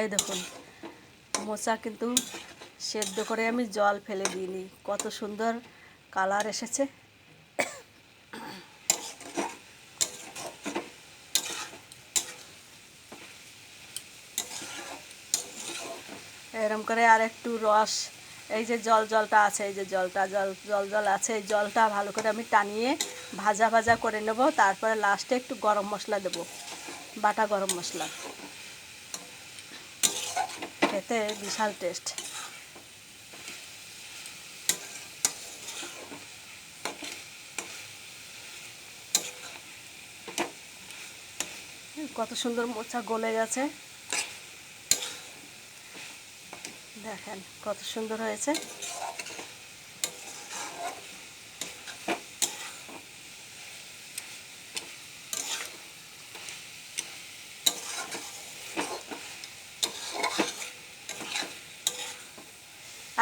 এই দেখুন, মোচা কিন্তু সেদ্ধ করে আমি জল ফেলে দিইনি। কত সুন্দর কালার এসেছে। এরম করে আর একটু রস, এই যে জল জলটা আছে, এই যে জলটা, জল জল জল আছে, এই জলটা ভালো করে আমি টানিয়ে ভাজা ভাজা করে নেব। তারপরে লাস্টে একটু গরম মশলা দেব, বাটা গরম মশলা। খেতে বিশাল টেস্ট। কত সুন্দর মোচা গলে গেছে। দেখেন কত সুন্দর হয়েছে।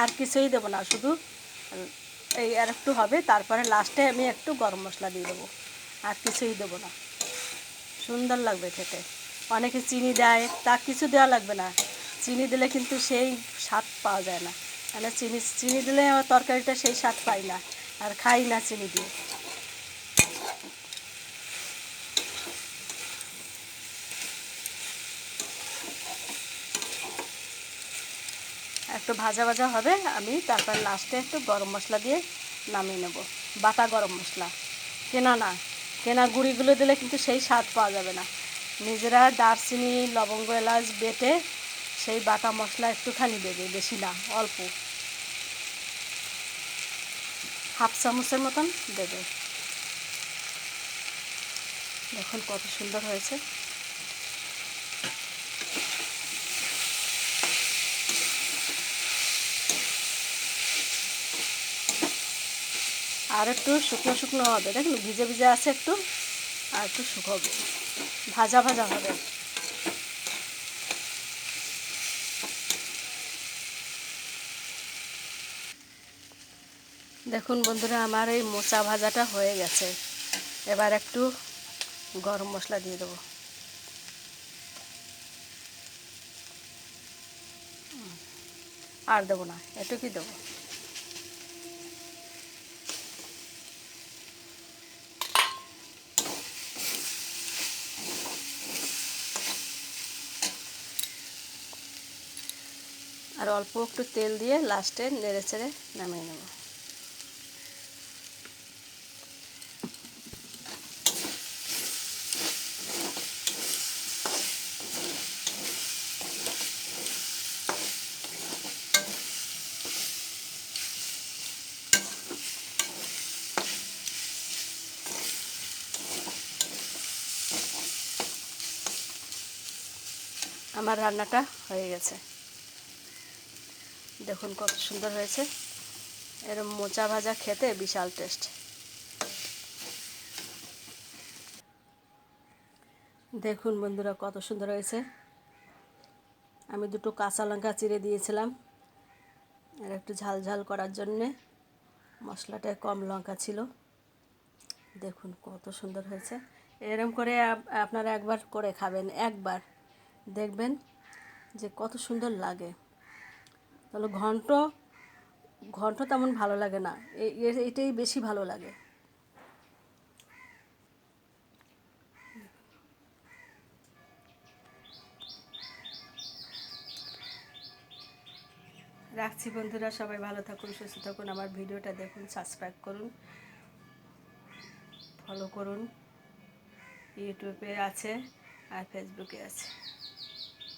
আর কিছুই দেবো না, শুধু এই আর একটু হবে, তারপরে লাস্টে আমি একটু গরম মশলা দিয়ে দেবো, আর কিছুই দেবো না। সুন্দর লাগবে খেতে। অনেকে চিনি দেয়, তা কিছু দেওয়া লাগবে না। চিনি দিলে কিন্তু সেই স্বাদ পাওয়া যায় না। মানে চিনি চিনি দিলে তরকারিটা সেই স্বাদ পাই না, আর খাই না চিনি দিয়ে। একটু ভাজা ভাজা হবে, আমি তারপর লাস্টে একটু গরম মশলা দিয়ে নামিয়ে নেব। বাটা গরম মশলা। কেনা না। কেনা গুঁড়িগুলো দিলে কিন্তু সেই স্বাদ পাওয়া যাবে না। নিজেরা দারচিনি, লবঙ্গ, এলাচ বেটে সেই বাটা মশলা একটুখানি দেবে, বেশি না, অল্প। হাফ চামচের মতন দেবে। দেখুন কত সুন্দর হয়েছে। আর একটু শুকনো শুকনো হবে। দেখুন, ভিজে ভিজে আছে একটু, আর একটু শুকোবে। ভাজা ভাজা হবে। দেখুন বন্ধুরা, আমার এই মোচা ভাজাটা হয়ে গেছে। এবার একটু গরম মশলা দিয়ে দেবো। আর দেবো না, এটুকুই দেবো। আর অল্প একটু তেল দিয়ে লাস্টে নেড়ে চেড়ে নামিয়ে নেব। আমার রান্নাটা হয়ে গেছে। দেখুন কত সুন্দর হয়েছে। এরম মোচা ভাজা খেতে বিশাল টেস্ট। দেখুন বন্ধুরা কত সুন্দর হয়েছে। আমি দুটো কাঁচা লঙ্কা চিড়ে দিয়েছিলাম। আর একটু ঝাল ঝাল করার জন্যে মশলাটায় কম লঙ্কা ছিল। দেখুন কত সুন্দর হয়েছে। এরম করে আপনারা একবার করে খাবেন, একবার। দেখবেন যে কত সুন্দর লাগে। তাহলে ঘন্ট ঘন্ট তেমন ভালো লাগে না। এটাই বেশি ভালো লাগে। রাখছি বন্ধুরা, সবাই ভালো থাকুন, সুস্থ থাকুন, আমার ভিডিওটা দেখুন সাবস্ক্রাইব করুন ফলো করুন। ইউটিউবে আছে আর ফেসবুকে আছে।